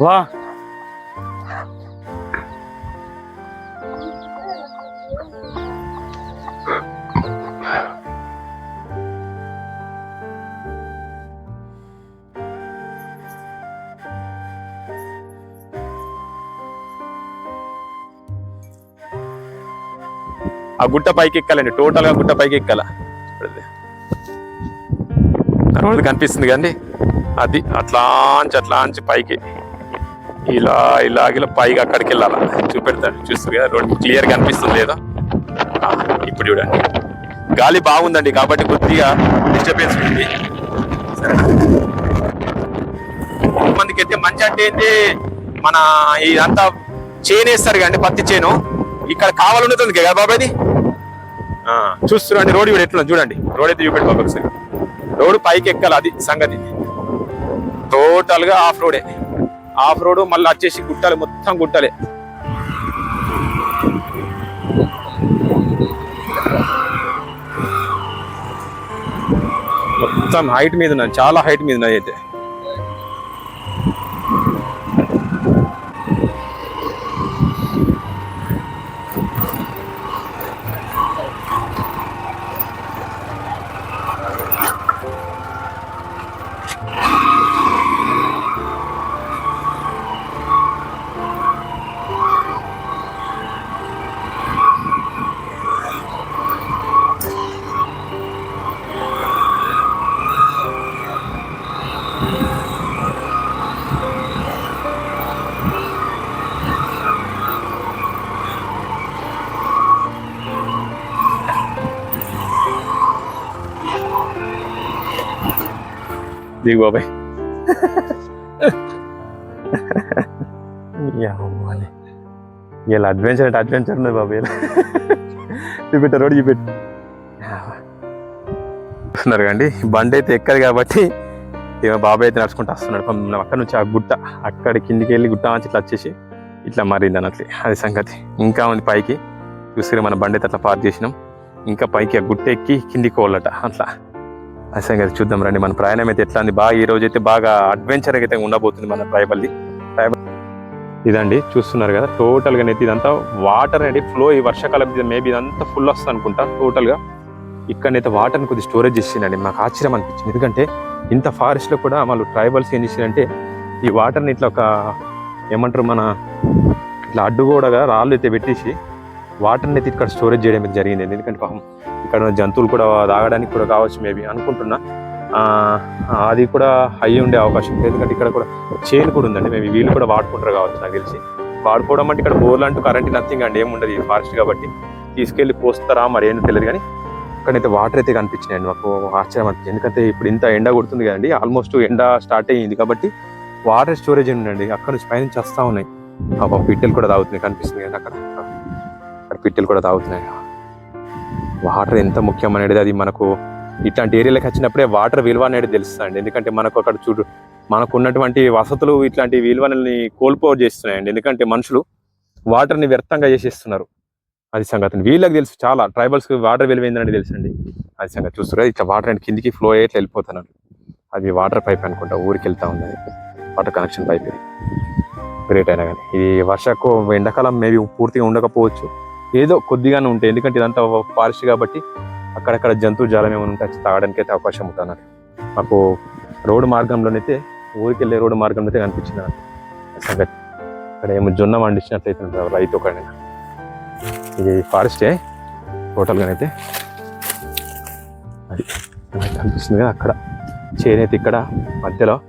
వా. ఆ గుట్ట పైకి ఎక్కాలండి. టోటల్గా గుట్ట పైకి ఎక్కాల. రోడ్డు కనిపిస్తుంది కండి అది అట్లాంచి అట్లాంచి పైకి. ఇలా ఇలాగిలా పైగా అక్కడికి వెళ్ళాలా? చూపెడతాను చూస్తారు కదా? రోడ్ క్లియర్గా అనిపిస్తుంది లేదో? ఇప్పుడు చూడండి. గాలి బాగుందండి కాబట్టి కొద్దిగా డిస్టర్బెన్స్ ఉంది. సరే మందికి అయితే మంచి అంటే ఏంటి మన ఇదంతా చేను వేస్తారు కండి పత్తి చేను. ఇక్కడ కావాలన్నది కదా బాబాయ్ది ఆ, చూస్తున్నాండి రోడ్ ఇప్పుడు ఎట్లా చూడండి. రోడ్ అయితే చూపెట్టి బాబు ఒకసారి. రోడ్ పైకి ఎక్కాలి అది సంగతి. టోటల్గా ఆఫ్ రోడే ఆఫ్ రోడ్ మళ్ళీ వచ్చేసి గుట్టాలి మొత్తం గుట్టలే. మొత్తం హైట్ మీద ఉన్నది చాలా హైట్ మీద ఉన్నది అయితే. దిగు బాబాయ్. ఇలా అడ్వెంచర్ అంటే అడ్వెంచర్ ఉన్నది బాబాయ్ చూపెట్ట రోడ్ చూపెట్టు వస్తున్నారు కండి బండి అయితే ఎక్కదు కాబట్టి ఏమో బాబాయ్ అయితే నడుచుకుంటూ వస్తున్నాడు. అక్కడ నుంచి ఆ గుట్ట అక్కడ కిందికి వెళ్ళి గుట్ట నుంచి ఇట్లా వచ్చేసి ఇట్లా మారింది అన్నట్లు. అది సంగతి. ఇంకా ఉంది పైకి. చూస్తే మన బండి అయితే అట్లా పార్క్ చేసినాం. ఇంకా పైకి ఆ గుట్ట ఎక్కి కిందికి పోవాలట అట్లా. సంగతి చూద్దాం రండి. మన ప్రయాణం అయితే ఎట్లా ఉంది? బాగా ఈ రోజు అయితే బాగా అడ్వెంచర్ అయితే ఉండబోతుంది మన ట్రైబల్ది. ట్రైబల్ ఇదండి చూస్తున్నారు కదా టోటల్గా అయితే ఇదంతా వాటర్ అనేది ఫ్లో ఈ వర్షాకాలం మేబీ ఇదంతా ఫుల్ వస్తుంది అనుకుంటా టోటల్గా ఇక్కడనైతే వాటర్ని కొద్దిగా స్టోరేజ్ చేసిందండి మాకు ఆశ్చర్యం అనిపించింది. ఎందుకంటే ఇంత ఫారెస్ట్లో కూడా వాళ్ళు ట్రైబల్స్ ఏం చేసిందంటే ఈ వాటర్ని ఇట్లా ఒక ఏమంటారు మన ఇట్లా అడ్డుగోడగా రాళ్ళు అయితే పెట్టేసి వాటర్ని అయితే ఇక్కడ స్టోరేజ్ చేయడం అయితే జరిగింది. ఎందుకంటే పాపం ఇక్కడ జంతువులు కూడా తాగడానికి కూడా కావచ్చు మేబీ అనుకుంటున్నా. అది కూడా హై ఉండే అవకాశం ఉంది. ఎందుకంటే ఇక్కడ కూడా చేను కూడా ఉందండి. మేము వీళ్ళు కూడా వాడుకుంటారు కావచ్చు నాకు తెలిసి. వాడుకోవడం అంటే ఇక్కడ బోర్లు అంటూ కరెంట్ నథింగ్ అండి. ఏముండదు ఈ ఫారెస్ట్ కాబట్టి. తీసుకెళ్ళి పోస్తారా మరి ఏంటో తెలియదు కానీ ఇక్కడైతే వాటర్ అయితే కనిపించినాయండి. మాకు ఆశ్చర్యం అనిపించింది. ఎందుకంటే ఇప్పుడు ఇంత ఎండ కొడుతుంది కదండి. ఆల్మోస్ట్ ఎండ స్టార్ట్ అయ్యింది కాబట్టి వాటర్ స్టోరేజ్ ఉండండి అక్కడ నుంచి పైనుంచి వస్తూ ఉన్నాయి. పాపం పిట్టెలు కూడా తాగుతున్నాయి. కనిపిస్తుంది కదా అక్కడ. అక్కడ పిట్టెలు కూడా తాగుతున్నాయి. వాటర్ ఎంత ముఖ్యం అనేది అది మనకు ఇట్లాంటి ఏరియాలకు వచ్చినప్పుడే వాటర్ విలువ అనేది తెలుస్తుంది ఎందుకంటే మనకు అక్కడ చూడు మనకు ఉన్నటువంటి వసతులు ఇట్లాంటి విలువలని కోల్పో చేస్తున్నాయండి ఎందుకంటే మనుషులు వాటర్ని వ్యర్థంగా చేసేస్తున్నారు. అది సంగతి. వీళ్ళకి తెలుసు చాలా. ట్రైబల్స్కి వాటర్ విలువ ఏందని తెలుసండి. అది సంగతి చూస్తారు ఇట్లా వాటర్ అండ్ కిందికి ఫ్లో అయ్యి ఇట్లా వెళ్ళిపోతున్నారు. అది వాటర్ పైప్ అనుకుంటా ఊరికి వెళ్తా ఉంది వాటర్ కనెక్షన్ పైప్ ఇది. గ్రేట్ అయినా కానీ. ఇది వర్షకు ఎండాకాలం మేబీ పూర్తిగా ఉండకపోవచ్చు. ఏదో కొద్దిగానే ఉంటాయి ఎందుకంటే ఇదంతా ఫారెస్ట్ కాబట్టి అక్కడక్కడ జంతువు జాలం ఏమైనా ఉంటే తాగడానికి అయితే అవకాశం ఉంటుంది మాకు రోడ్డు మార్గంలోనైతే ఊరికి వెళ్ళే రోడ్డు మార్గంలో అయితే కనిపించింది నాకు సంగతి. ఇక్కడ ఏమో జొన్న పండించినట్లయితే రైతు ఒక ఇది ఫారెస్టే టోటల్గానైతే. అది కనిపిస్తుంది కదా అక్కడ. చేనేత ఇక్కడ మధ్యలో.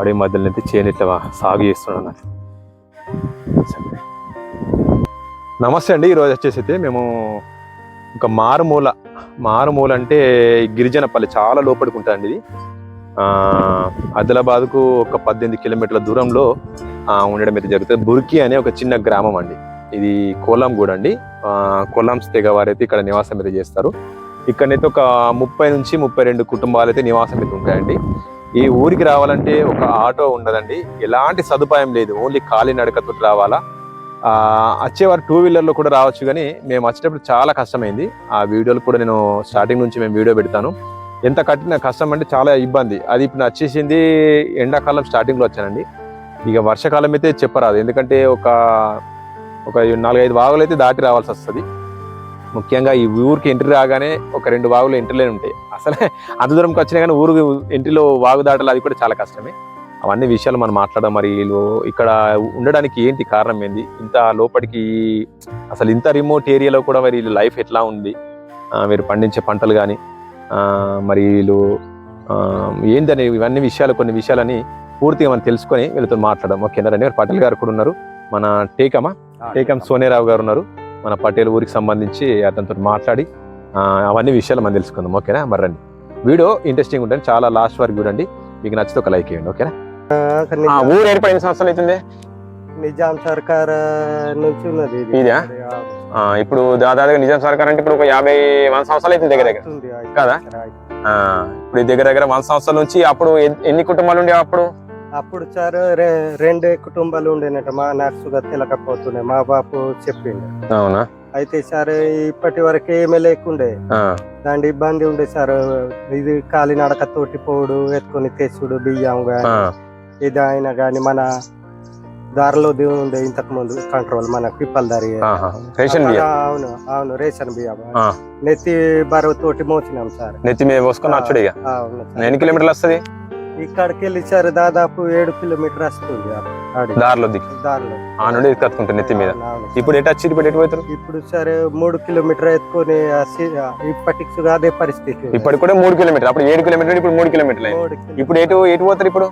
అడవి మధ్యలో అయితే చేను ఇట్లా సాగు చేస్తున్నాడు అన్నట్టు. సరే. నమస్తే అండి. ఈరోజు వచ్చేసి అయితే మేము ఒక మారుమూల మారుమూల అంటే గిరిజనపల్లి చాలా లోపలికి ఉంటుందండి ఇది ఆదిలాబాద్కు ఒక పద్దెనిమిది కిలోమీటర్ల దూరంలో ఉండడం అయితే జరుగుతుంది. బుర్కి అనే ఒక చిన్న గ్రామం అండి. ఇది కోలాం అండి. ఆ, తెగ వారైతే ఇక్కడ నివాసం అయితే చేస్తారు. ఇక్కడైతే ఒక ముప్పై నుంచి ముప్పై రెండు కుటుంబాలు అయితే నివాసం అయితే ఉంటాయండి. ఈ ఊరికి రావాలంటే ఒక ఆటో ఉండదండి. ఎలాంటి సదుపాయం లేదు. ఓన్లీ కాలినడకతో రావాలా? వచ్చేవారు టూ వీలర్లో కూడా రావచ్చు కానీ మేము వచ్చేటప్పుడు చాలా కష్టమైంది. ఆ వీడియోలు కూడా నేను స్టార్టింగ్ నుంచి మేము వీడియో పెడతాను. ఎంత కట్టిన కష్టం అంటే చాలా ఇబ్బంది. అది ఇప్పుడు వచ్చేసింది ఎండాకాలం స్టార్టింగ్లో వచ్చానండి. ఇక వర్షాకాలం అయితే చెప్పరాదు. ఎందుకంటే ఒక ఒక నాలుగైదు వాగులు అయితే దాటి రావాల్సి వస్తుంది. ముఖ్యంగా ఈ ఊరికి ఎంట్రీ రాగానే ఒక రెండు వాగులు ఎంట్రీలే ఉంటాయి. అసలే అంత దూరంకి వచ్చినా కానీ ఊరు ఎంట్రీలో వాగు దాటాలి అది కూడా చాలా కష్టమే. అవన్నీ విషయాలు మనం మాట్లాడడం మరి వీళ్ళు ఇక్కడ ఉండడానికి ఏంటి కారణం ఏంది? ఇంత లోపలికి అసలు ఇంత రిమోట్ ఏరియాలో కూడా మరి వీళ్ళు లైఫ్ ఎట్లా ఉంది? వీరు పండించే పంటలు కానీ మరి వీళ్ళు ఏంటనే ఇవన్నీ విషయాలు కొన్ని విషయాలని పూర్తిగా మనం తెలుసుకొని వీళ్ళతో మాట్లాడడం ఓకేనా? రండి మరి పటేల్ గారు కూడా ఉన్నారు. మన టేకమా? టేకం సోనేరావు గారు ఉన్నారు. మన పటేల్ ఊరికి సంబంధించి అతనితో మాట్లాడి అవన్నీ విషయాలు మనం తెలుసుకుందాం. ఓకేనా? మరి రండి. వీడియో ఇంట్రెస్టింగ్ ఉంటుంది చాలా లాస్ట్ వరకు చూడండి. మీకు నచ్చితే ఒక లైక్ ఇవ్వండి. ఓకేనా? ఊరు ఏర్పడిన సంవత్సరాలు అవుతుంది? నిజాం సర్కార్ నుంచి ఉన్నది ఇది. ఇప్పుడు దాదాపుగా నిజాం సర్కార్ అంటే ఇప్పుడు ఒక యాభై వంద సంవత్సరాలు అవుతుంది దగ్గర దగ్గర. కదా? ఇప్పుడు దగ్గర దగ్గర వంద సంవత్సరాల నుంచి అప్పుడు ఎన్- ఎన్ని కుటుంబాలు ఉండేవి అప్పుడు? అప్పుడు సార్ రెండే కుటుంబాలు ఉండేనట. మా నర్సుగా తెలకపోతుండే మా బాపు చెప్పిండు. అవునా? అయితే సార్ ఇప్పటి వరకు ఏమీ లేకుండే దాని ఇబ్బంది ఉండే సార్. ఇది కాలినడక తోటి పోడు ఎత్తుకొని తెచ్చుడు బియ్యం ఇది అయినా గాని మన దారిలో ది- ఉండే ఇంతకు ముందు కంట్రోల్ మన పిప్పల దారి. రేషన్ అవును అవును రేషన్ బియ్యం. నెత్తి బరువు తోటి మోసినాం సార్ నెత్తి మీద పోసుకొని వచ్చుడు ఇక. ఎన్ని కిలోమీటర్లు వస్తుంది ఇక్కడికి వెళ్ళి సార్ దాదాపు ఏడు కిలోమీటర్ వస్తుంది దారిలో దిక్కు. దారిలో. ఆ నుండి కత్తుకుంటుంది నెత్తి మీద. ఇప్పుడు ఎటు వచ్చి ఇప్పుడు ఎటు పోతారు? ఇప్పుడు సరే మూడు కిలోమీటర్ ఎత్తుకొని ఇప్పటికి అదే పరిస్థితి. ఇప్పటికి కూడా మూడు కిలోమీటర్ అప్పుడు ఏడు కిలోమీటర్ ఇప్పుడు మూడు కిలోమీటర్లు ఇప్పుడు ఎటు ఎటు పోతారు ఇప్పుడు?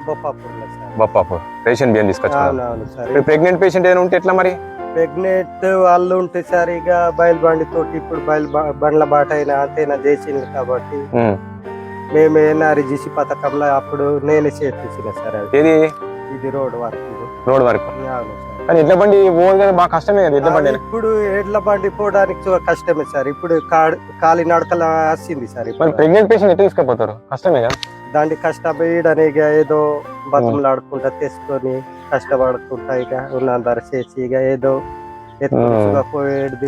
బొప్పాపూర్. రేషన్ బియ్యం ఇప్పుడు ప్రెగ్నెంట్ పేషెంట్ ఏదైనా ఉంటే ఎట్లా మరి? ప్రెగ్నెంట్ వాళ్ళు ఉంటే సార్ ఇక బయలు బండి తోటి ఇప్పుడు బయలు బండ్ల బాట అయినా అంతేనా చేసింది కాబట్టి. మేము ఎన్ఆర్జీసీ పథకంలో అప్పుడు నేనే చేర్పించిన సార్ ఇది రోడ్ వర్క్. రోడ్ వరకు. కానీ ఎట్ల బండి కదా బాగా కష్టమే కదా ఎట్ల బండి ఇప్పుడు ఎడ్ల బండి పోవడానికి కష్టమే సార్. ఇప్పుడు కాలి నడకల వచ్చింది సార్ మరి ఇప్పుడు ప్రెగ్నెంట్ పేషెంట్ ఎట్లా తీసుకుపోతారు? కష్టమే కదా? దాన్ని కష్టపడని ఇక ఏదో బతుములాడుకుంటా తెచ్చుకొని కష్టపడుకుంటా ఇక ఉన్న చేసి ఇక ఏదో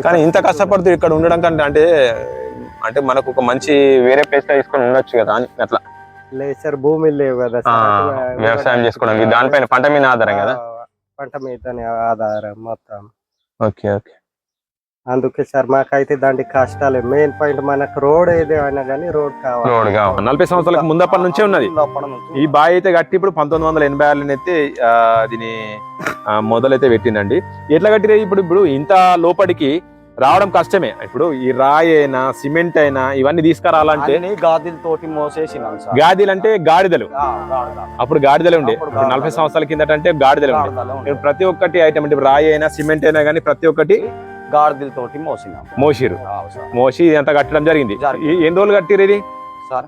కానీ ఇంత కష్టపడుతూ ఇక్కడ ఉండడం కంటే అంటే అంటే మనకు ఒక మంచి వేరే ప్లేస్లో తీసుకొని ఉండొచ్చు కదా అని అట్లా. లేదు సార్ భూమి లేవు కదా. వ్యవసాయం చేసుకోవడానికి. దానిపైన పంట మీద ఆధారం కదా? పంట మీదనే ఆధారం మొత్తం. Okay okay. అందుకే సార్ మాకైతే దానికి కష్టాలే. మెయిన్ పాయింట్ మనకు రోడ్ ఏదైనా కానీ రోడ్ కావాలి. రోడ్ కావాలి. నలభై సంవత్సరాలకు ముందప్పటి నుంచే ఉన్నది. ఈ బావి అయితే కట్టి ఇప్పుడు పంతొమ్మిది వందల ఎనభై ఆరులో అయితే దీని మొదలైతే పెట్టిందండి ఎట్లా కట్టిరే ఇప్పుడు? ఇప్పుడు ఇంత లోపలికి రావడం కష్టమే. ఇప్పుడు ఈ రాయి అయినా సిమెంట్ అయినా ఇవన్నీ తీసుకురావాలంటే గాదిల తోటి మోసేసినాం సార్. గాడిదలు. అంటే గాడిదలు. అప్పుడు గాడిదలే ఉండే. నలభై. సంవత్సరాల కిందట అంటే గాడిదలే ఉండే. ప్రతి ఒక్కటి ఐటమ్ అంటే రాయి అయినా సిమెంట్ అయినా కానీ ప్రతి ఒక్కటి గాడిదల తోటి మోసినాం మోసిరు. మోసి ఇదంతా కట్టడం జరిగింది. ఎన్ని రోజులు కట్టిరు ఇది? సార్.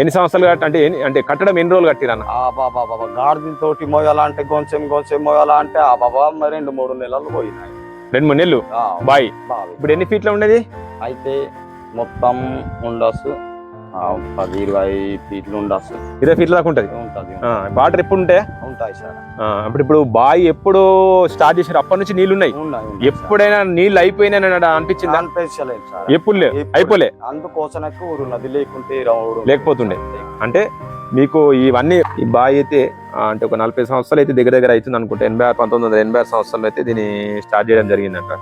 ఎన్ని సంవత్సరాలు కట్టి అంటే అంటే కట్టడం ఎన్ని రోజులు కట్టిరన్న ఆ బాబా బాబా గాడిదల తోటి మోయాలా అంటే కొంచెం కొంచెం మోయాలా అంటే ఆ బాబా మరి రెండు మూడు నెలలు పోయినాయి. రెండు మూడు నెలలు. బాయ్. ఇప్పుడు ఎన్ని ఫీట్లో ఉండేది? అయితే మొత్తం ఉండొచ్చు. పది ఇరవై ఫీట్లు ఉండొచ్చు. ఇరవై ఫీట్ల దాకా ఉంటది. ఉంటది వాటర్ ఎప్పుడు ఉంటాయా? ఉంటాయి సార్. అప్పుడు ఇప్పుడు బావి ఎప్పుడు స్టార్ట్ చేసారు అప్పటి నుంచి నీళ్ళు ఉన్నాయి. ఎప్పుడైనా నీళ్ళు అయిపోయినా అనిపించిందా? అనిపించలేదు సార్. ఎప్పుడు. అయిపోలే. అందుకోసమే ఊరున్నది. లేకుంటే లేకపోతుండే. అంటే మీకు ఇవన్నీ ఈ బావి అయితే అంటే ఒక నలభై సంవత్సరాలు అయితే దగ్గర దగ్గర అవుతుంది అనుకుంటే. ఎనభై ఆరు పంతొమ్మిది వందల ఎనభై ఆరు సంవత్సరాలు అయితే దీన్ని స్టార్ట్ చేయడం జరిగిందంట.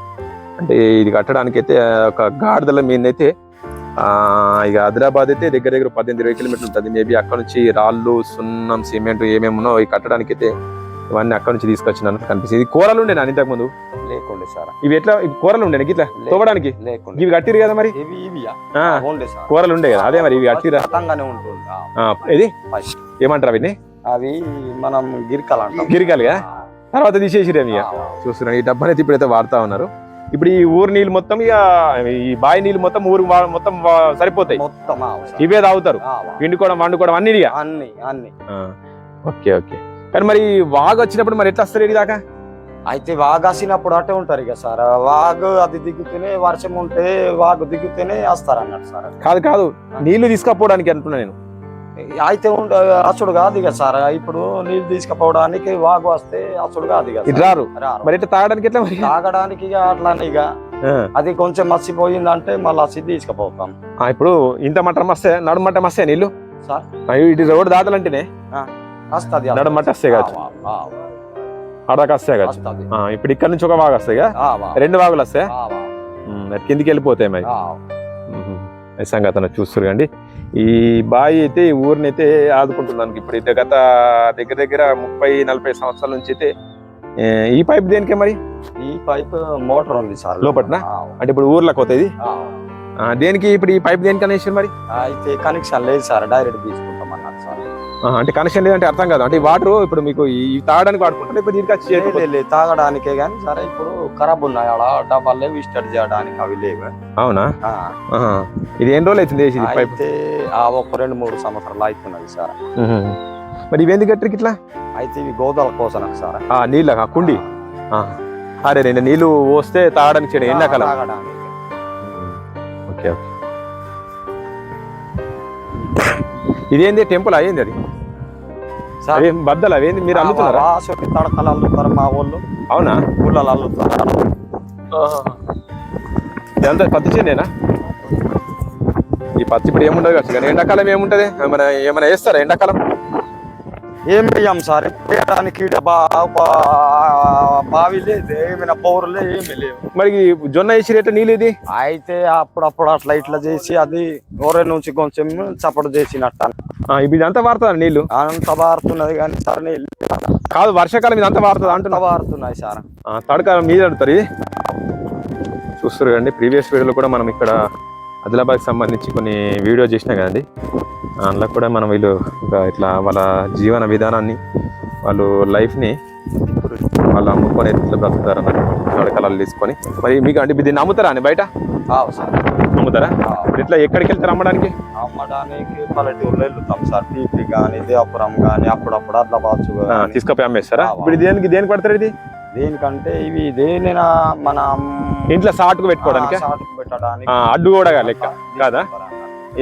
అంటే ఇది కట్టడానికి అయితే ఒక గాడిదల మీద అయితే ఇక హైదరాబాద్ అయితే దగ్గర దగ్గర పద్దెనిమిది ఇరవై కిలోమీటర్లు ఉంటుంది. మేబీ అక్కడ నుంచి రాళ్ళు సున్నం సిమెంట్ ఏమేమి ఉన్నాయో ఈ కట్టడానికి అయితే ఇవన్నీ అక్కడ నుంచి తీసుకొచ్చినట్టు కనిపిస్తుంది. ఇది కూరలు ఉండే నా ఇంతకు ముందు? లేకుండే సార్. ఇవి ఎట్లా? కూరలు ఉండే ఇట్లా? తోవడానికి లేకుండే. ఇవి కట్టిరు కదా మరి? కూరలు ఉండే కదా అదే మరి ఇవి కట్టిరా ఇది. ఏమంటారు అవన్నీ అవి మనం గిరికలు అంటాం. గిరికాలుగా తర్వాత తీసేసిరేమి ఇక? చూస్తున్నాను ఈ డబ్బాని అయితే ఇప్పుడైతే వాడుతా ఉన్నారు. ఇప్పుడు ఈ ఊరు నీళ్ళు మొత్తం ఇక ఈ బావి నీళ్ళు మొత్తం ఊరు మొత్తం సరిపోతాయి. ఇవే తాగుతారు. పిండుకోవడం వండుకోవడం అన్ని ఇక? అన్ని అన్ని. Okay okay. కానీ మరి వాగు వచ్చినప్పుడు మరి ఎట్లా వస్తారు దాకా? అయితే వాగాసినప్పుడు అటే ఉంటారు ఇక సార్. వాగు అది దిగుతూనే వర్షం ఉంటే వాగు దిగుతూనే వస్తారు అన్నట్టు సార్. కాదు కాదు. నీళ్ళు తీసుకపోవడానికి అంటున్నా నేను. అయితే అసలు కాదు ఇక సార్. ఇప్పుడు నీళ్ళు తీసుకుపోవడానికి వాగు వస్తే అసలు కాదు ఇక. రారు. మరి తాగడానికి ఎట్లా మరి? తాగడానికి ఇక అట్లానే ఇక. అది కొంచెం మర్చిపోయిందంటే మళ్ళీ అసి తీసుకుపోతాం. ఆ, ఇప్పుడు ఇంత మట్టం వస్తే నడు మట్టం వస్తే నీళ్ళు సార్. ఇటు రోడ్డు దాటాలంటేనే. వస్తుంది నడు మట్ట వస్తాయి కావచ్చు. వస్తది. ఆ, ఇప్పుడు ఇక్కడ నుంచి ఒక వాగు వస్తాయి. రెండు వాగులు వస్తాయి. కిందికి వెళ్ళిపోతాయి మరి. ఆ, సంగతి చూస్తారు కండి. ఈ బావి అయితే ఈ ఊరిని అయితే ఆదుకుంటున్నాను ఇప్పుడు గత దగ్గర దగ్గర ముప్పై నలభై సంవత్సరాల నుంచి అయితే ఈ పైప్ దేనికే మరి? ఈ పైప్ మోటార్ ఉంది సార్. లోపట్నా? అంటే ఇప్పుడు ఊర్లోకి. ఆ, దేనికి ఇప్పుడు ఈ పైప్ దేనికి అనేసి మరి అయితే కనెక్షన్ లేదు సార్. డైరెక్ట్ తీసుకుంటాం అన్నారు సార్. అంటే కనెక్షన్ లేదంటే అర్థం కాదు. అంటే వాటర్ ఇప్పుడు మీకు ఈ తాగడానికి వాడుకుంటారు? ఇప్పుడు దీనికి వచ్చి తాగడానికే కానీ సరే ఇప్పుడు ఖరాబ్ ఉన్నాయి అలా డబ్బాలు లేవు స్టార్ట్ చేయడానికి అవి లేవు. అవునా. ఇది ఎన్ని రోజులు అవుతుంది వేసి అయితే ఆ ఒక రెండు మూడు సంవత్సరాలు అవుతున్నది సార్. మరి ఇవి ఎందుకు కట్టరికి ఇట్లా? అయితే ఇవి గోదాల కోసం సార్. ఆ నీళ్ళ? కుండి. అరే రెండు నీళ్ళు పోస్తే తాగడానికి ఎండాకాలం ఓకే ఓకే. ఇదేంది? టెంపుల్ అయ్యింది అది? సార్ అవేం బద్దలు? అవేంది మీరు అమ్ముతున్నారా వాసకి తడకలు అల్లుతారు మా వాళ్ళు అవునా? పుల్లలు అల్లుతారు. ఇదంతా పత్తి చేనేనా? ఈ పత్తి ఇప్పుడు ఏముండదు కదా? కానీ ఎండాకాలం ఏముంటది? ఏమైనా ఏమైనా వేస్తారా ఎండాకాలం? ఏం వేయం సార్? వేయడానికి బావి లేదు ఏమైనా బోరు లేదు ఏమీ లేవు. మరి జొన్న వేసి రేట నీళ్ళు ఇది? అయితే అప్పుడప్పుడు అట్లా ఇట్లా చేసి అది ఊరే నుంచి కొంచెం చప్పుడు చేసినట్టు. ఇప్పుడు ఇదంతా వాడుతుంది నీళ్ళు? అంత బారుతున్నది కానీ సార్ నీళ్ళు కాదు వర్షాకాలం వాడుతుంది అంత అంటున్నా? బారుతున్నాయి సార్. ఆ, తడక మీద అడుగుతారు ఇది? చూస్తారు కదండి ప్రీవియస్ వీడియోలో కూడా మనం ఇక్కడ ఆదిలాబాద్కి సంబంధించి కొన్ని వీడియో చేసినా కదండి. అందులో కూడా మనం వీళ్ళు ఇట్లా వాళ్ళ జీవన విధానాన్ని వాళ్ళు లైఫ్ని వాళ్ళు అమ్ముకొని ఎట్లా బ్రతుకుతారు అన్నట్టు తడకలు తీసుకొని. మరి మీకు అంటే దీన్ని అమ్ముతారా అని బయట? సార్ అమ్ముతారా ఇట్లా ఎక్కడికి వెళ్తారు అమ్మడానికి? అమ్మడానికి పల్లెటూరులో వెళ్తాం సార్. పీపీ కానీ దేవపురం కానీ అప్పుడప్పుడు అట్లా బాచు తీసుకుపోయి అమ్మేస్తారా? ఇప్పుడు దేనికి దేనికి పడతారు ఇది? దేనికంటే ఇవి దేనినా మన ఇంట్లో సాటుకు పెట్టుకోవడానికి? పెట్టడానికి అడ్డు కూడా లెక్క. కాదా?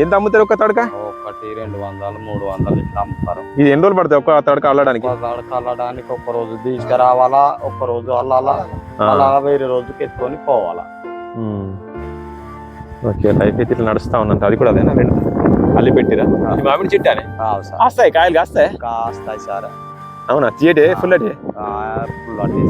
ఎంత అమ్ముతారు ఒక తడక? ఒకటి రెండు వందలు మూడు వందలు ఇట్లా అమ్ముతారు. ఇది ఎన్ని రోజులు పడుతుంది ఒక తడక అల్లడానికి? కళ్ళడానికి ఒక రోజు తీసుకురావాలా ఒక రోజు అల్లాలా. అలా వేరే రోజుకి ఎత్తుకొని పోవాలా. ఓకే లైఫ్ అయితే ఇట్లా నడుస్తా ఉన్నంత అది కూడా అదేనా? రెండు అల్లి పెట్టిరా? మామిడి ఆవు సార్. కాస్తాయి? కాయలు కాస్తాయి? కాస్తాయి సార్. అవునా? తీయటే ఫుల్ అటే అటు.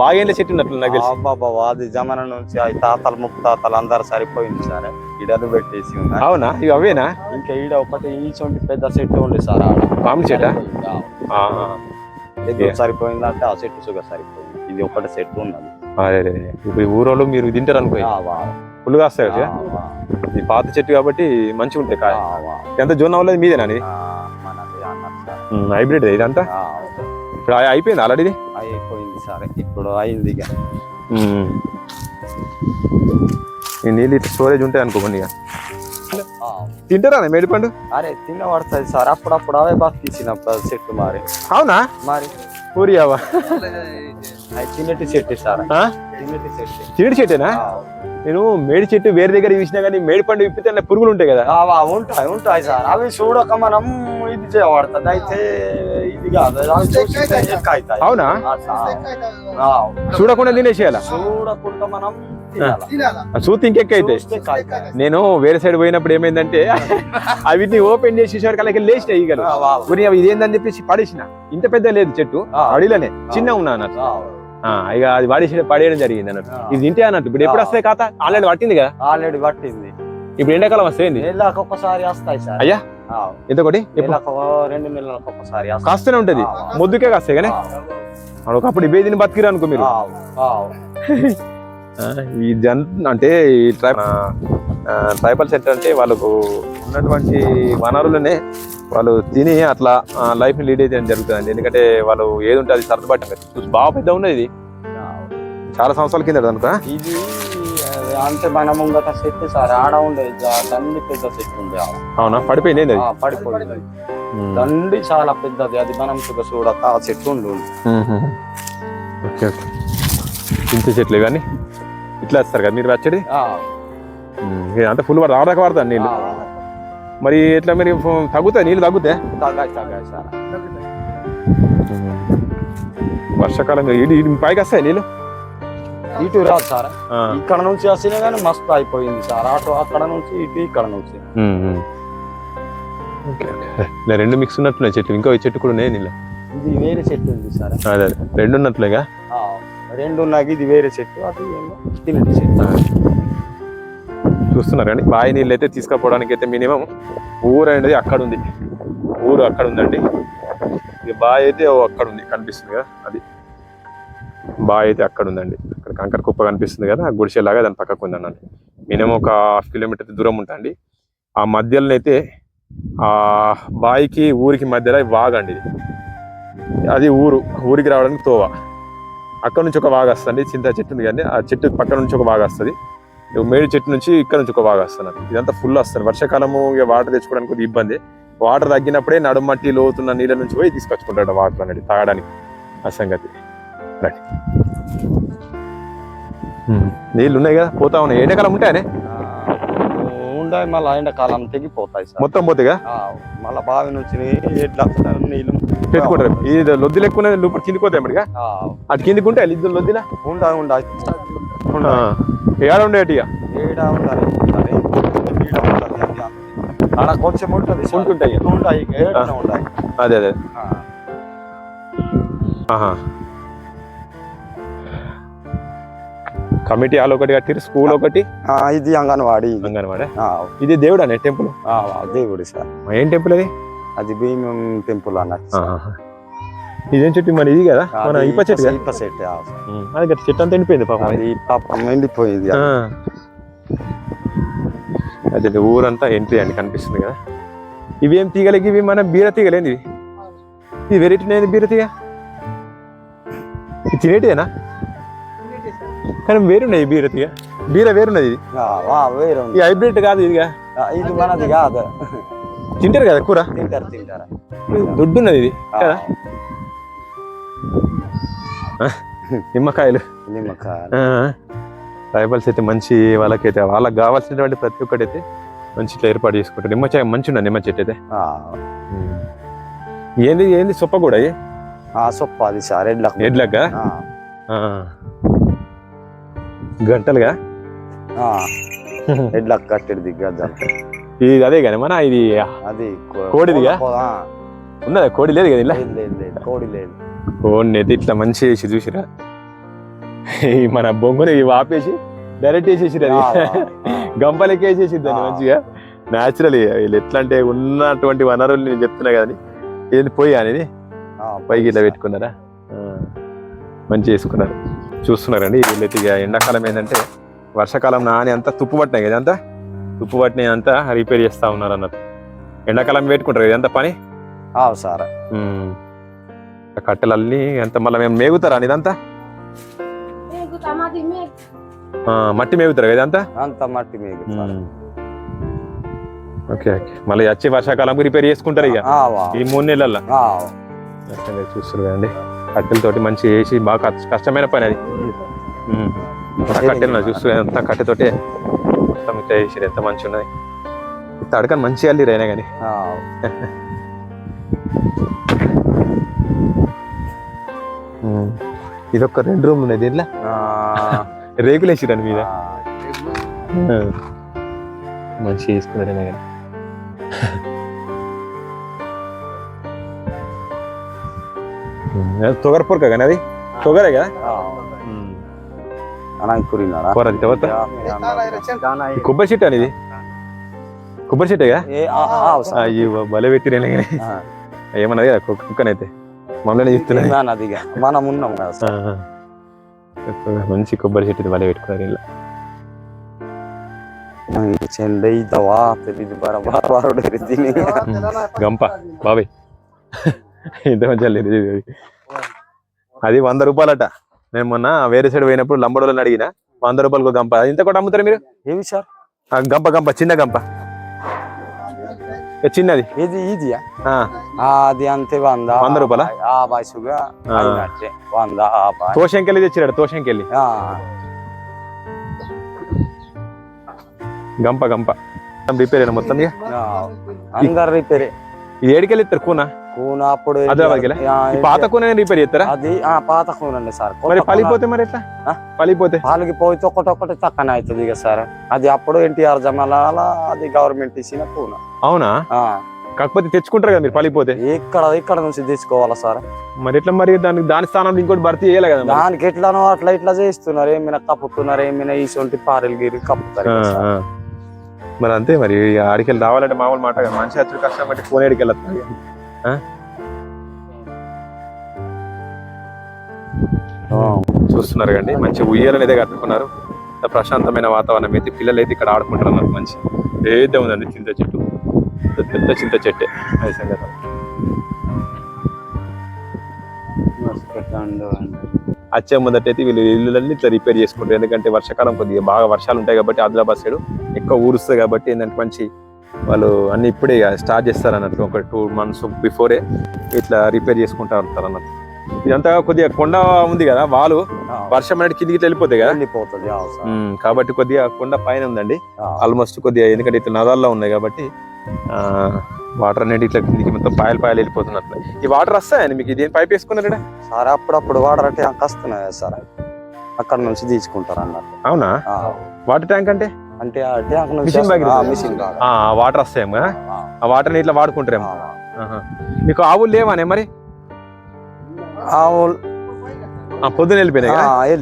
బాగా ఏంటి చెట్టు ఉన్నట్లు నాకు తెలిసి. అబ్బబ్బా, అది జమాన నుంచి ఆ తాతలు ముత్తాతలు అందరు సరిపోయింది సార్. ఇడలు పెట్టేసి అవునా? ఇవి అవేనా? ఇంకా ఈడ ఒకటి ఈ చోటి పెద్ద చెట్టు ఉంది సార్ మామిడి చెట్టా. ఎందుకు సరిపోయిందంటే ఆ చెట్టు సుగ సరిపోయింది. ఇది ఒకటి చెట్టు ఉన్నది. రే. ఇప్పుడు ఈ ఊరోళ్ళు మీరు తింటారు అనుకో ఆవా, ఫుల్ కాస్తాయి కదా? ఇది పాత చెట్టు కాబట్టి మంచిగా ఉంటాయి కాయ. ఎంత జొన్న ఉన్నది మీదేనా హైబ్రిడ్ ఇదంతా? ఇప్పుడు అయి- అయిపోయింది ఆల్రెడీ అయిపోయింది సరే ఇప్పుడు అయింది ఇక. ఈ నీళ్ళు ఇట్లా స్టోరేజ్ ఉంటాయి అనుకోండి ఇక. తింటారా మేడిపండు అరే తిన్న పడుతుంది సార్. అప్పుడప్పుడు అవే బతికిచ్చిన చెట్టు మరి. అవునా? మరి. పూరి అవ్వ అవి తిన్నటి చెట్టు సార్? తిన్నటి చెట్టు. తిరిగి చెట్టేనా? నేను మేడి చెట్టు వేరే దగ్గర చూసినా కానీ మేడి పండు విప్పితే పురుగులు ఉంటాయి కదా. ఆవా, ఉంటాయి ఉంటాయి సార్. అవి చూడక మనం ఇది చేయబడుతుంది అయితే ఇది కాదు అవునా? చూడకుండా తినేసేయాల? చూడకుండా మనం తినాలి? చూస్తే ఇంకెక్క అయితే. చూస్తే ఎక్కువ అవుతాయి. నేను వేరే సైడ్ పోయినప్పుడు ఏమైందంటే అవిటిని ఓపెన్ చేసేసరికి అలాగే లేచిన ఈగలు. అవి ఇదేందని చెప్పేసి పడేసిన. ఇంత పెద్ద లేదు చెట్టు. ఆ. అడిలోనే చిన్న ఉన్నా ఇక అది పడేసి పడేయడం జరిగింది అన్నట్టు. ఇది తింటే అన్నట్టు. ఇప్పుడు ఎప్పుడు వస్తాయి ఖాతా? ఆల్రెడీ పట్టింది కదా? ఆల్రెడీ పట్టింది. ఇప్పుడు ఎండాకాలం వస్తాయింది నెలకు ఒక్కసారి వస్తాయి సార్. అయ్యా. ఎంత ఒకటి? రెండు నెలలకు ఒక్కసారి వస్తాయి. కాస్తూనే ఉంటది. మొద్దుకే కాస్తాయి కానీ ఒకప్పుడు ఇవేదిని బతికిరు అనుకో మీరు. ఈ జన్ అంటే ఈ ట్రై ట్రైబల్ సెంటర్ అంటే వాళ్ళకు ఉన్నటువంటి వనరులనే వాళ్ళు తిని అట్లా లైఫ్ని లీడ్ అయితే జరుగుతుంది ఎందుకంటే వాళ్ళు ఏది ఉంటే అది సర్దుబాటు చూసి బాగా పెద్ద ఉన్నది ఇది. చాలా సంవత్సరాల కింద అనుకో ఇది అంటే మన ముంగట చెట్టు సార్ ఆడ ఉండేది దండి పెద్ద చెట్టు ఉంది. అవునా పడిపోయింది పడిపోయింది. దండి చాలా పెద్దది అది మనం సుఖ చూడక ఆ చెట్టు ఉండు. ఓకే ఓకే ఇంత చెట్లు కానీ ఇట్లా వేస్తారు కదా మీరు వచ్చేది అంత ఫుల్ పడుతుంది ఆడదాకా పడతాను నీళ్ళు. మరి ఎట్లా మరి తగ్గుతాయి నీళ్ళు తగ్గుతాయి? వర్షాకాలం పైకి వస్తాయి నీళ్ళు? ఇటు రాదు సార్. ఇక్కడ నుంచి వస్తేనే కానీ మస్తు అయిపోయింది సార్. అటు అక్కడ నుంచి ఇటు ఇక్కడ నుంచి. ఇలా రెండు మిక్స్ ఉన్నట్టున్నాయి చెట్లు. ఇంకో చెట్టు కూడా ఉన్నాయి నీళ్ళు. ఇది వేరే చెట్టు ఉంది సార్. అదే రెండు ఉన్నట్లేగా? రెండు నాకు ఇది వేరే చెట్టు అది తినటి చెట్టు. చూస్తున్నారు అండి బావి నీళ్ళు అయితే తీసుకుపోవడానికి అయితే మినిమం ఊరు అనేది అక్కడ ఉంది ఊరు అక్కడ ఉందండి ఇక బావి అయితే అక్కడ ఉంది కనిపిస్తుంది కదా అది. బావి అయితే అక్కడ ఉందండి అక్కడ కంకర కుప్ప కనిపిస్తుంది కదా ఆ గుడిసెలాగా దాని పక్కకు ఉందండి మినిమం ఒక హాఫ్ కిలోమీటర్ దూరం ఉంటుంది ఆ మధ్యలో అయితే ఆ బావికి ఊరికి మధ్యలో వాగండి ఇది. అది ఊరు ఊరికి రావడానికి తోవ. అక్కడ నుంచి ఒక వాగ వస్తుంది చింత చెట్టు ఉంది కానీ ఆ చెట్టు పక్క నుంచి ఒక వాగ వస్తుంది. మేడి చెట్టు నుంచి ఇక్కడ నుంచి ఒక బాగా వస్తున్నారు ఇదంతా ఫుల్ వస్తుంది. వర్షాకాలము ఇక వాటర్ తెచ్చుకోవడానికి కొద్దిగా ఇబ్బంది. వాటర్ తగ్గినప్పుడే నడుమట్టి లోతున్న నీళ్ళ నుంచి పోయి తీసుకొచ్చుకుంటాడు వాటర్ అనేది తాగడానికి. ఆ సంగతి. రైట్. నీళ్ళు ఉన్నాయి కదా పోతా ఉన్నాయి. ఎండాకాలం ఉంటాయనే? ఉండాయి మళ్ళీ ఎండాకాలం తెగిపోతాయి సార్. మొత్తం పోతేగా? ఆ, మళ్ళా బావి నుంచి ఎట్లా నీళ్ళు పెట్టుకుంటారు. ఇది లొద్ది లెక్కునే లోపల కిందికి పోతాయి మరిగా ఆ, అటు కిందికి ఉంటాయి లిద్దు లొద్దిలా. ఏడ ఉండే. అటు ఇక? ఏడ ఉండాలి? కొంచెం ఉంటుంది. ఉంటుంటాయి. ఉంటాయి అదే అదే. ఆహా. కమిటీ హాల్ ఒకటి కట్టిరు స్కూల్ ఒకటి? ఇది అంగన్వాడి. అంగన్వాడే? ఇది దేవుడు అనే టెంపుల్ దేవుడి సార్. ఏం టెంపుల్ అది? అది భీమం టెంపుల్ సార్. ఇదేం చెట్టు మరి ఇది కదా? మన ఇప్ప చెట్టు ఇప్ప చెట్టు అది కదా చెట్టు అంతా ఎండిపోయింది పాపం పాపం ఎండిపోయింది. అదే. ఊరంతా ఎంట్రీ అండి కనిపిస్తుంది కదా. ఇవి ఏం తీగలకి ఇవి మన బీర తీగలేంది ఇది వెరైటీ బీర తీగ? ఇది తినేటిదేనా కానీ వేరున్నాయి బీర తీగ. బీర వేరున్నది ఇది. వేరే. ఈ హైబ్రిడ్ కాదు ఇదిగా. ఇది మనది కాదు. తింటారు కదా కూర? తింటారు తింటారు. దొడ్డున్నది ఇది. ఆ, కదా? నిమ్మకాయలు. నిమ్మకాయ ట్రైబల్స్ అయితే మంచి వాళ్ళకైతే వాళ్ళకి కావాల్సినటువంటి ప్రతి ఒక్కటి అయితే మంచి ఇట్లా ఏర్పాటు చేసుకుంటారు. నిమ్మ చె- మంచి ఉన్నది నిమ్మ చెట్టు అయితే. ఏంది ఏంది సొప్ప కూడా ఇది? ఆ సొప్ప అది సార్ ఎడ్లకు. ఆ. గంటలుగా? ఆ, ఎడ్లకు కట్టెడిది గజ్జలు ఇది అదే కానీ మన ఇది అది కోడిదిగా? ఉన్నదా? కోడి లేదు కదా ఇలా లేదు లేదు లేదు. కోడి లేదు. కోడిని అయితే ఇట్లా మంచి చేసి చూసిరా? ఈ మన బొంగుని ఇవి ఆపేసి డైరెక్ట్ వేసేసిరు అది. గంపలకి వేసేసి దాన్ని. మంచిగా. న్యాచురల్ వీళ్ళు ఎట్లా అంటే ఉన్నటువంటి వనరులు నేను చెప్తున్నా కానీ ఇది పోయి అనేది? పైకి ఇట్లా పెట్టుకున్నారా. మంచి చేసుకున్నారు. చూస్తున్నారండి వీళ్ళైతే ఇక ఎండాకాలం ఏంటంటే వర్షాకాలం నాని అంతా తుప్పు పట్టినాయి కదా అంతా? తుప్పు పట్టినాయి అంతా రిపేర్ చేస్తా ఉన్నారు అన్నట్టు. ఎండాకాలం పెట్టుకుంటారు ఇదంతా పని? ఆ, సార్. ఉమ్. ఆ కట్టెలన్నీ ఎంత మళ్ళీ మేము మేగుతారా అని ఇదంతా? మట్టి మేగుతారు కదా ఇదంతా? అంత మట్టి సార్. Okay okay. మళ్ళీ వచ్చే వర్షాకాలం రిపేర్ చేసుకుంటారు ఇక. ఈ మూడు నెలల్లో? చూస్తారు కదండి. కట్టెలతోటి మంచి వేసి బాగా కష్ట- కష్టమైన పని అది. కట్టెలు చూస్తారు ఎంత కట్టెతోటే మొత్తం ఇట్లా వేసి ఎంత మంచి ఉన్నది తడకని మంచి అల్లిరు అయినా కానీ. ఇది ఒక రెండు రూమ్లు ఉన్నాయి దీంట్లో. రేకులు వేసిరని మీద. మంచి వేసుకున్నారు అయినా కానీ. ఏ, ఆ, ఆ, ఆ, సార్. అయ్యో బల పెట్టిరైనా కానీ ఆ, ఏమన్నది కదా కుక్క- కుక్కనైతే మమ్మల్ని చెప్తున్నది ఏమన్నా అదిగా మనం ఉన్నాం కదా సార్ ఆహా. మంచి కొబ్బరి చెట్టు బల పెట్టుకున్నారు ఇలా చెండైతవా తెలియదు బరబారుడు తిని గంప బాబాయ్ ఇంత మంచి అల్లింది ఇది. అది వంద రూపాయలట. నేను మొన్న వేరే సైడ్ పోయినప్పుడు లంబడోళ్ళని అడిగిన వంద రూపాయలకు గంప. అది ఇంత కూడా అమ్ముతారు మీరు? ఏమి సార్? గంప గంప చిన్న గంప. చిన్నది. ఇది ఆ, అది అంతే వంద. వంద రూపాయలా? అయినట్టే వంద. తోషంకెళ్ళి తెచ్చిరాడు తోషంకెళ్ళి. గంప గంప. రిపేర్ మొత్తం అందరు రిపేర్ ఇది ఏడికెళ్ళి కూన? కూన అప్పుడు పాత కూన రిపేర్ చేస్తారా? అది ఆ పాత కూన అండి సార్ మరి పలిపోతే మరి ఎట్లా? పలిపోతే పాలకి పోతే ఒకటి ఒకటి చక్కన అవుతుంది ఇక సార్. అది అప్పుడు ఎన్టీఆర్ జమాల అది గవర్నమెంట్ ఇచ్చిన కూన. అవునా? కాకపోతే తెచ్చుకుంటారు కదా మీరు పలిపోతే ఇక్కడ ఇక్కడ నుంచి తీసుకోవాలా సార్? మరి ఎట్లా మరి దానికి దాని స్థానంలో ఇంకోటి భర్తీ చేయాలి కదా. దానికి ఎట్లానో అట్లా ఇట్లా చేస్తున్నారు. ఏమైనా కప్పుతున్నారు ఏమైనా ఈసొంటి పారెలు గిరి కప్పుతారు. మరి అంతే మరి ఆడికెళ్ళి రావాలంటే మామూలు మాట మనిషి అచ్చుడు కష్టం బట్టి ఫోన్ ఏడికి. చూస్తున్నారు కండి మంచి ఉయ్యాలని అయితే కట్టుకున్నారు ప్రశాంతమైన వాతావరణం అయితే పిల్లలు అయితే ఇక్కడ ఆడుకుంటారు అన్నమాట మంచి. పెద్ద ఉందండి చింత చెట్టు. పెద్ద పెద్ద చింత చెట్టే. అది సంగతి. వచ్చే ముందటైతే వీళ్ళు ఇల్లులన్నీ ఇట్లా రిపేర్ చేసుకుంటారు. ఎందుకంటే వర్షాకాలం కొద్దిగా బాగా వర్షాలు ఉంటాయి కాబట్టి ఆదిలాబాద్ సైడ్ ఎక్కువ ఊరుస్తుంది కాబట్టి ఏంటంటే మంచి వాళ్ళు అన్ని ఇప్పుడే స్టార్ట్ చేస్తారు అన్నట్టు ఒక టూ మంత్స్ బిఫోరే ఇట్లా రిపేర్ చేసుకుంటా ఉంటారు అన్నట్టు. ఇదంతా కొద్దిగా కొండ ఉంది కదా వాళ్ళు. వర్షం అనేది కిందికి వెళ్ళిపోతాయి కదా? వెళ్ళిపోతుంది కాబట్టి కొద్దిగా కొండ పైన ఉందండి. ఆల్మోస్ట్ కొద్దిగా ఎందుకంటే ఇట్లా నదాల్లో ఉన్నాయి కాబట్టి వాటర్ అనేది ఇట్లా కిందికి మొత్తం పాయలు పాయలు వెళ్ళిపోతున్నట్లు ఈ వాటర్ వస్తాయని మీకు? ఇదేం పైప్ వేసుకున్నారా సార్ అప్పుడప్పుడు వాటర్ ట్యాంక్ వస్తున్నాయి సార్? అక్కడ నుంచి తీసుకుంటారు అన్నట్టు అవునా. వాటర్ ట్యాంక్ అంటే? అంటే ఆ ట్యాంక్ నుంచి మిషన్. మిషన్ వాటర్ వస్తాయేమో కదా? ఆ, వాటర్ ఇట్లా వాడుకుంటారేమో. మీకు ఆవులు లేవానే మరి? ఆ ఊల్- ఆ, పొద్దున వెళ్ళిపోయినాయి.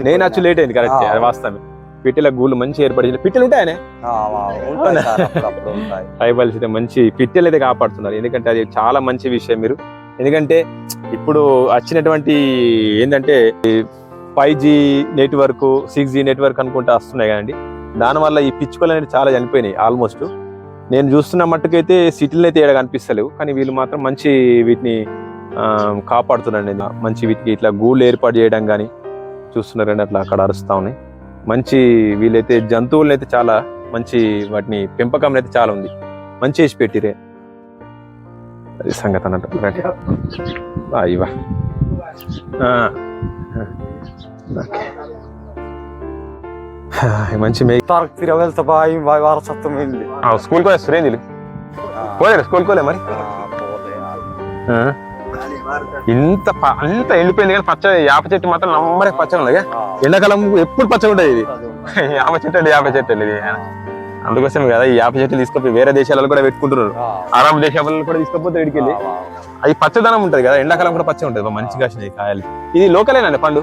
నేను వచ్చి లేట్ అయింది కరెక్ట్. అది వాస్తాను పిట్టెల గూళ్ళు మంచి ఏర్పడి పిట్టెలు ఉంటాయనే? ట్రైబల్స్ అయితే మంచి పిట్టెలు అయితే కాపాడుతున్నారు. ఎందుకంటే అది చాలా మంచి విషయం మీరు. ఎందుకంటే ఇప్పుడు వచ్చినటువంటి ఏంటంటే five G network six G network అనుకుంటా వస్తున్నాయి కదండి. దానివల్ల ఈ పిచ్చుకలు అనేది చాలా చనిపోయినాయి ఆల్మోస్ట్ నేను చూస్తున్న మట్టుకైతే సిటీలో అయితే ఏడ కనిపిస్తలేవు కానీ వీళ్ళు మాత్రం మంచి వీటిని కాపాడుతున్నారండి మంచి వీటికి ఇట్లా గూళ్ళు ఏర్పాటు చేయడం కానీ చూస్తున్నారండి అట్లా అక్కడ అరుస్తూ ఉన్నాయి. మంచి వీళ్ళైతే జంతువులను అయితే చాలా మంచి వాటిని పెంపకం అయితే చాలా ఉంది. మంచి వేసి పెట్టిరే. అది సంగతి అన్నట్టు. రండి. ఇవా ఓకే. మంచి తరకు తిరగ వెళ్తే బాగా బాగా వారసత్వం ఏంది స్కూల్ కూడా వస్తారు ఏంది పోలేరు స్కూల్ కోలే మరి? ఆ, పోలే. ఆ. ఇంత అంత ఎండిపోయింది కానీ పచ్చ యాప చెట్టు మాత్రం నమ్మరే పచ్చ ఆ, ఎండాకాలం ఎప్పుడు పచ్చగా ఉంటుంది ఇది? అది. యాప చెట్టు అంటే యాప చెట్టు అండి ఇది. అందుకోసం కదా ఈ యాప చెట్టు తీసుకుపోయి వేరే దేశాలలో కూడా పెట్టుకుంటున్నారు. ఆ, అరబ్ దేశాలలో కూడా తీసుకపోతే ఇడికి వెళ్ళి. అవి పచ్చదనం ఉంటది కదా ఎండాకాలం కూడా పచ్చ ఉంటది. మంచిగా వచ్చినాయి కాయలు. ఇది లోకలేనండి పండు?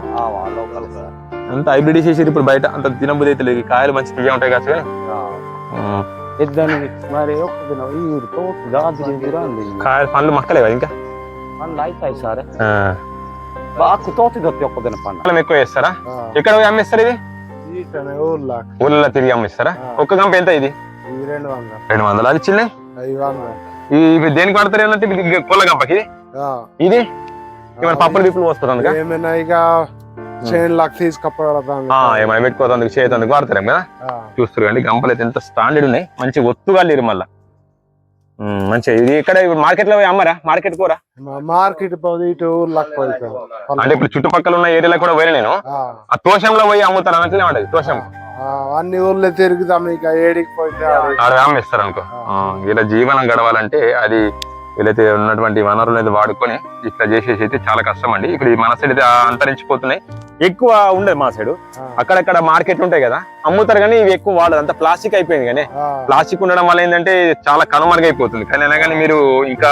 లోకల్. అంత హైబ్రిడ్ చేసి ఇప్పుడు బయట అంత తినబుద్ధి అయితే లేదు. కాయలు మంచి తీగా ఉంటాయి కాదు కానీ మరి కాయలు పండ్లు మక్కలే కదా ఇంకా? పండ్లు అవుతాయి సార్. బాగా ఎక్కువ చేస్తారా ఎక్కడ పోయి అమ్మేస్తారు ఇది? ఊళ్ళో తిరిగి అమ్మిస్తారా? ఒక్క గంప ఎంత ఇది? రెండు వందలు. అది చిన్న ఇవి దేనికి వాడతారు ఏంటంటే ఇది కోళ్ళ గంపకి? ఇది? ఏమైనా పప్పులు విప్పులు పోస్తారు అందుక? ఏమైనా ఇక పెట్టుకోవడానికి చేయడానికి వాడతారేమో కదా? చూస్తారు అండి గంపలు అయితే ఎంత స్టాండర్డ్ ఉన్నాయి. మంచి ఒత్తుగా లేరు మళ్ళా. మంచిగా ఇది ఇక్కడ మార్కెట్లో పోయి అమ్మరా? మార్కెట్ కూర మార్కెట్ పోయి ఇటు పోయి అంటే ఇప్పుడు చుట్టుపక్కల ఉన్న ఏరియాలో కూడా పోయిన నేను? ఆ. తోషంలో పోయి అమ్ముతారు? అన్నట్లే ఉంటది తోషం. అన్ని ఊర్లో తిరుగుతాం ఇక ఏడికి ఆడికి. ఆడ అమ్మేస్తారు అనుకో. వీళ్ళ జీవనం గడవాలంటే అది వీళ్ళైతే ఉన్నటువంటి వనరులు అయితే వాడుకొని ఇట్లా చేసేసి అయితే చాలా కష్టం అండి. ఇక్కడ ఈ మన సైడ్ అయితే అంతరించిపోతున్నాయి. ఎక్కువ ఉండదు మా సైడ్ అక్కడక్కడ మార్కెట్ ఉంటాయి కదా అమ్ముతారు కానీ ఇవి ఎక్కువ వాడదు అంత ప్లాస్టిక్ అయిపోయింది కానీ ప్లాస్టిక్ ఉండడం వల్ల ఏంటంటే చాలా కనుమరుగైపోతుంది. కానీ అయినా కానీ మీరు ఇంకా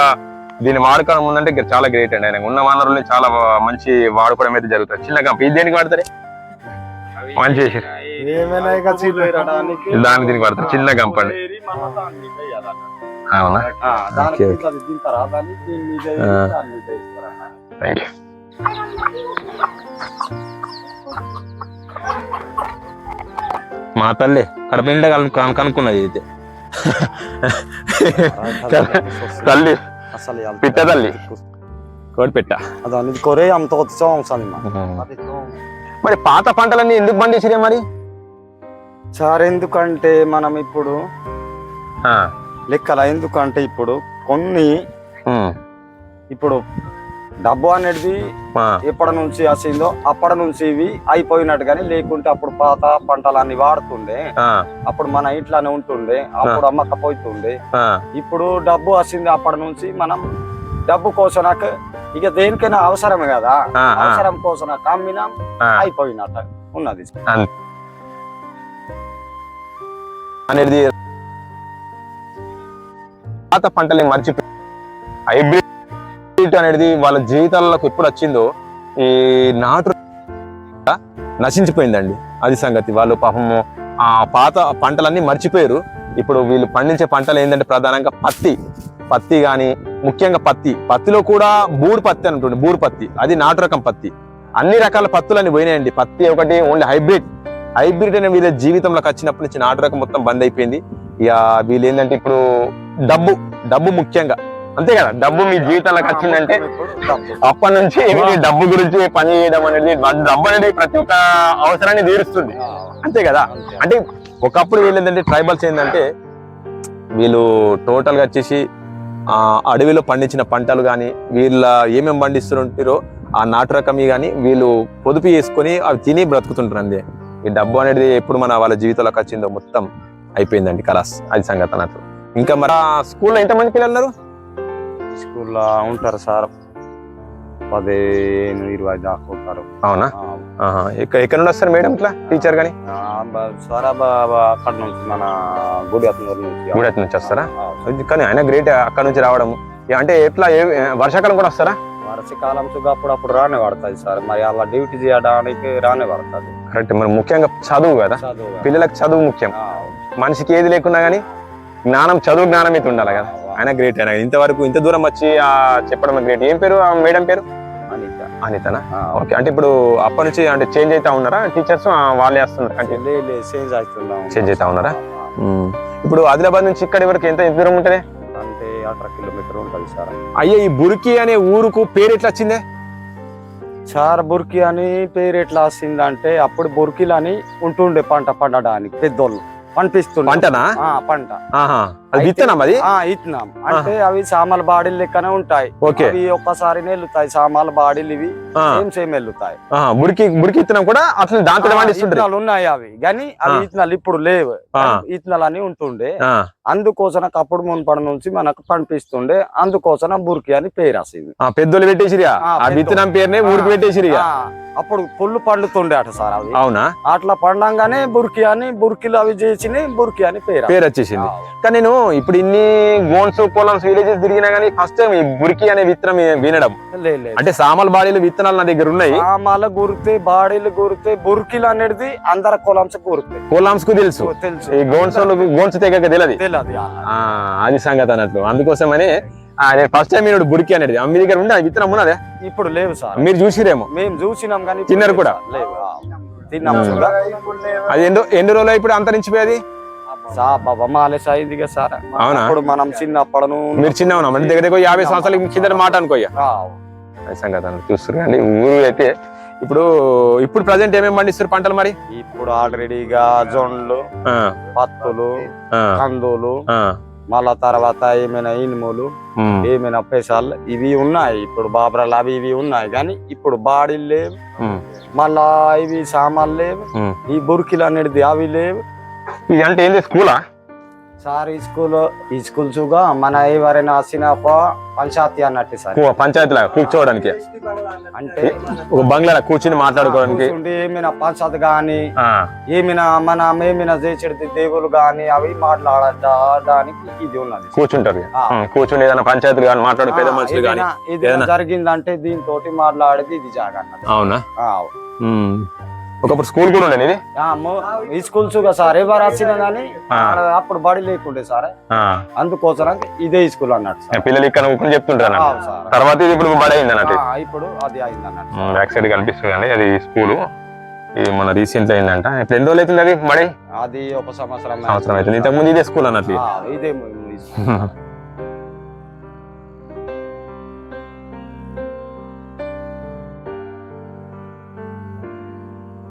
దీన్ని వాడుకోవడం ఉందంటే ఇంకా చాలా గ్రేట్ అండి. ఆయన ఉన్న వనరుల్ని చాలా మంచి వాడుకోవడం అయితే జరుగుతుంది. చిన్న కంప ఇది దేనికి వాడతారు? మంచి చేసి. ఏమైనా ఇక చిన్న దానికి దీనికి వాడతారు. చిన్న కంప అండి. అవునా? ఓకే? థ్యాంక్ యూ మా తల్లి కడప నిండా కను- కనుక్కున్నది ఇది. తల్లి. పిట్ట తల్లి. కోడి పెట్ట. కొరే అంత ఉత్సవం మరి పాత పంటలన్నీ ఎందుకు పండించిరే మరి? సార్ ఎందుకంటే మనం ఇప్పుడు ఆ, లెక్కల ఎందుకంటే ఇప్పుడు కొన్ని ఇప్పుడు డబ్బు అనేది ఎప్పటి నుంచి వచ్చిందో అప్పటి నుంచి ఇవి అయిపోయినట్టు కానీ లేకుంటే అప్పుడు పాత పంటలన్నీ వాడుతుండే. ఆ, అప్పుడు మన ఇంట్లోనే ఉంటుండే అప్పుడు అమ్మకపోతుండే. ఇప్పుడు డబ్బు వచ్చింది అప్పటి నుంచి మనం డబ్బు కోసం నాకు ఇక దేనికైనా అవసరమే కదా. అవసరం కోసం నాకు అమ్మినాం. అయిపోయినట్టు ఉన్నది. అనేది పాత పంటల్ని మర్చిపోయి హైబ్రిడ్ అనేది వాళ్ళ జీవితాలకు ఎప్పుడు వచ్చిందో ఈ నాటు నశించిపోయిందండి. అది సంగతి. వాళ్ళు పాపము ఆ పాత పంటలన్నీ మర్చిపోయారు. ఇప్పుడు వీళ్ళు పండించే పంటలు ఏంటంటే ప్రధానంగా పత్తి. పత్తి కానీ ముఖ్యంగా పత్తి. పత్తిలో కూడా బూడు పత్తి అని ఉంటుంది. పత్తి. అది నాటు రకం పత్తి. అన్ని రకాల పత్తులన్నీ పోయినాయండి. పత్తి ఒకటి ఓన్లీ హైబ్రిడ్. హైబ్రిడ్ అనే వీళ్ళ జీవితంలోకి వచ్చినప్పటి నుంచి నాటు రకం మొత్తం బంద్ అయిపోయింది. ఇక వీళ్ళు ఏంటంటే ఇప్పుడు డబ్బు డబ్బు ముఖ్యంగా. అంతే కదా డబ్బు మీ జీవితంలోకి వచ్చిందంటే అప్పటి నుంచి డబ్బు. గురించి పని చేయడం అనేది డబ్బు అనేది ప్రతి ఒక్క అవసరాన్ని తీరుస్తుంది. అంతే కదా? అంటే ఒకప్పుడు వీళ్ళు ఏంటంటే ట్రైబల్స్ ఏంటంటే వీళ్ళు టోటల్గా వచ్చేసి ఆ అడవిలో పండించిన పంటలు కానీ వీళ్ళ ఏమేమి పండిస్తుంటారో ఆ నాటు రకమి కానీ వీళ్ళు పొదుపు చేసుకొని అవి తిని బ్రతుకుతుంటారు అంతే. ఈ డబ్బు అనేది ఎప్పుడు మన వాళ్ళ జీవితంలోకి వచ్చిందో మొత్తం అయిపోయిందండి కలాస్. అది సంగతి అన్నట్లు. ఇంకా మరి స్కూల్లో ఎంతమంది పిల్లలు ఉన్నారు? స్కూల్లో ఉంటారు సార్. పదిహేను ఇరవై దాకా ఉంటారు. అవునా? ఎక్కడ నుండి వస్తారు మేడం ఇట్లా? టీచర్ కానీ సారా అక్కడ నుంచి మన గుడి నుంచి. గూడెం నుంచి వస్తారా? కానీ ఆయన గ్రేట్ అక్కడ నుంచి రావడం. అంటే ఎట్లా ఏ వర్షాకాలం కూడా వస్తారా? వర్షకాలం అప్పుడప్పుడు రానే పడుతుంది సార్. మరి అలా డ్యూటీ చేయడానికి రానే పడుతుంది. కరెక్ట్. మరి ముఖ్యంగా చదువు కదా. పిల్లలకు చదువు ముఖ్యం. మనిషికి ఏది లేకున్నా కానీ జ్ఞానం చదువు జ్ఞానం అయితే ఉండాలి కదా. ఆయన గ్రేట్ ఆయన. ఇంతవరకు ఇంత దూరం వచ్చి ఆ చెప్పడం గ్రేట్ ఏం పేరు? ఆ మేడం పేరు? అనిత. అనితనా? ఓకే. అంటే ఇప్పుడు అప్పటి నుంచి అంటే చేంజ్ అవుతా ఉన్నారా? టీచర్స్ వాళ్ళే వస్తున్నారు? చేంజ్ అవుతున్నాం. చేంజ్ అవుతా ఉన్నారా. ఇప్పుడు ఆదిలాబాద్ నుంచి ఇక్కడి వరకు ఎంత ఎంత దూరం ఉంటుంది? అంటే అట్రా కిలోమీటర్ ఉంటుంది సార్. అయ్యే ఈ బురికి అనే ఊరుకు పేరు ఎట్లా వచ్చిందే? సార్ బుర్కి అని పేరు ఎట్లా వస్తుందంటే అప్పుడు బుర్కిలు అని ఉంటుండే పంట పండడానికి పెద్దోళ్ళు. పంపిస్తుండే పంటనా? పంట. అది విత్తనం అది? ఆ ఇచ్చినాం అంటే అవి సామాల బాడీలు లెక్కనే ఉంటాయి. ఓకే. అవి ఒక్కసారి వెళ్తాయి సామాల బాడీలు ఇవి సేమ్ సేమ్ వెళ్తాయి ఆహా, బురికి బురికి విత్తనం కూడా అట్లా దాంట్లో ఇత్తనాలు ఉన్నాయి అవి. కానీ అవి ఆ. ఇత్తనాలు ఇప్పుడు లేవు. ఆ. ఇత్తనాలు అని ఉంటుండే. అందుకోసం అప్పుడు మున్పడి నుంచి మనకు పంపిస్తుండే. అందుకోసం బుర్కి అని పేరు ఆ, పెద్దోళ్ళు ఆ, పెద్దోళ్ళు. విత్తనం పేరునే ఊరికి పెట్టేసిరిగా ఆ, అప్పుడు పుల్లు పండుతుండే అట సార్ అవి. అవునా? అట్లా పండంగానే బుర్కి అని బుర్కిలు అవి చేసి బుర్కి అని పేరు పేరు వచ్చేసింది. కానీ నేను ఇప్పుడు ఇన్ని గోన్స్ కోలమ్స్ విలేజెస్ తిరిగినా కానీ ఫస్ట్ టైం ఈ బురికి అనే విత్తనం వినడం. అంటే సామల్ బాడీలు విత్తనాలు నా దగ్గర ఉన్నాయి. సామాల గురితే బాడీలు గురితే బుర్కిలు అనేది అందర కొలంస గురితే. కోలామ్స్కు తెలుసు తెలుసు. ఈ గోన్స్ గోన్స్ తెగక తెలియదు అది సంగతి అన్నట్లు. అందుకోసమని నేను ఫస్ట్ టైం నేను బురికి అనేది. మీ దగ్గర ఉండే విత్తనం ఉన్నదే? ఇప్పుడు లేవు సార్. మీరు చూసిరేమో. మేము చూసినాం కానీ తిన్నారు కూడా? అది ఎన్ని ఎన్ని రోజులు ఇప్పుడు అంతరించిపోయేది? సా బాబా మాలేస్ అయింది కదా సార్. అవునా? అప్పుడు మనం చిన్నప్పుడు మీరు చిన్న ఉన్నాం అంటే దగ్గర యాభై సంవత్సరాల కింద మాట అనుకోయ్యా? సంగతి అన్నట్లు చూస్తారు కానీ ఊరు అయితే ఇప్పుడు ఇప్పుడు ప్రజెంట్ ఏమేమి పండిస్తారు పంటలు మరి? ఇప్పుడు ఆల్రెడీగా జొండ్లు ఆ, పత్తులు కందులు మళ్ళా తర్వాత ఏమైనా ఇనుములు ఏమైనా పెసాలు ఇవి ఉన్నాయి. ఇప్పుడు బాబరాలు అవి ఇవి ఉన్నాయి కానీ ఇప్పుడు బాడీలు లేవు. మళ్ళా ఇవి సామాన్లు లేవు. ఈ బుర్కిలు అనేది అవి లేవు. ఇది అంటే ఏంది స్కూలా? సార్ ఈ స్కూల్ ఈ స్కూల్ చూగా మన ఎవరైనా వచ్చిన పంచాయతీ అన్నట్టు సార్. పంచాయతీలా? కూర్చోవడానికి? అంటే ఒక బంగ్లా కూర్చుని మాట్లాడుకోవడానికి? ఏమైనా పంచాయతీ గాని ఏమైనా మన ఏమైనా చేసేది దేవులు గాని అవి మాట్లాడడానికి ఇది ఉన్నది. కూర్చుంటారు కూర్చుని ఏదైనా పంచాయతీలు కానీ మాట్లాడు పేద మనుషులు ఏదైనా- జరిగిందంటే దీంతో మాట్లాడేది ఇది జాగా అవునా. ఒకప్పుడు స్కూల్ కూడా ఉండే ఇది? మో- ఈ స్కూల్ చూగా సార్ ఎవరు వచ్చినా గానీ. అప్పుడు బడి లేకుండే సార్. అందుకోసం ఇదే స్కూల్ అన్నట్టు పిల్లలు ఇక్కడ ఊరుకుని చెప్తుంటారు అన్నట్టు తర్వాత ఇది ఇప్పుడు బడి అయింది అన్నట్టు ఇప్పుడు అది అయింది అన్నట్టు బ్యాక్ సైడ్ కనిపిస్తుంది అది స్కూల్. ఇది మన రీసెంట్ అయిందంట. ఇప్పుడు ఎన్ని రోజులు అవుతుంది అది బడి? అది ఒక సంవత్సరం సంవత్సరం అవుతుంది. ఇంతకుముందు ఇదే స్కూల్ అన్నట్లు ఆ, ఇదే